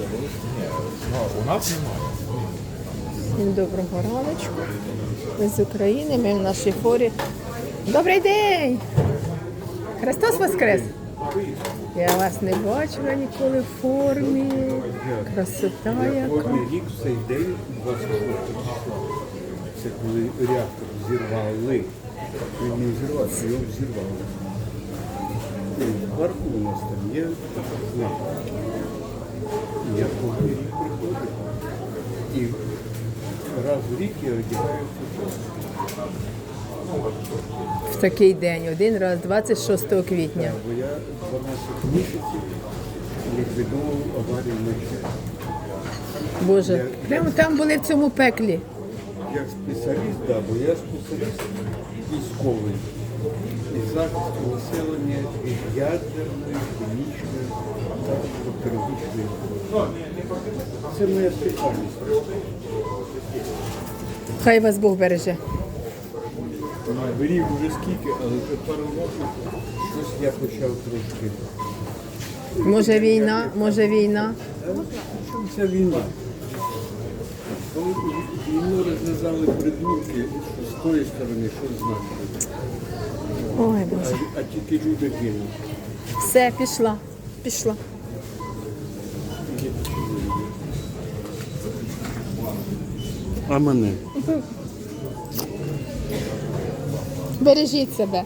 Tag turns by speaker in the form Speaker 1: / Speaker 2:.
Speaker 1: У нас немає.
Speaker 2: Всім доброго раночку. Ми з України, ми в нашій форі. Добрий день! Христос Воскрес! Я вас не бачила ніколи в формі. Красота яка.
Speaker 3: Рік в цей день, 26 числа, це коли реактор зірвали. Він не взірвався, його в парку у нас там є Я рік приходжу. І раз в рік я одягаю.
Speaker 2: В такий день, один раз, 26 квітня.
Speaker 3: Бо я 12 місяців ліквідував аварію вночі.
Speaker 2: Боже, прямо там були в цьому пеклі.
Speaker 3: Як спеціаліст, да, бо я спеціаліст військовий і захист населення від ядерної, хімічної та. Це моя спеціальність.
Speaker 2: Хай вас Бог береже.
Speaker 3: Берів вже скільки, але пару років щось я почав трошки.
Speaker 2: Може війна, може війна.
Speaker 3: Чому ця війна? Коли війну розв'язали придурки, що з тої сторони, що з нашої.
Speaker 2: Ой,
Speaker 3: А, а тільки люди гинуть.
Speaker 2: Все, пішла. Пішла.
Speaker 3: А мене?
Speaker 2: Бережіть себе.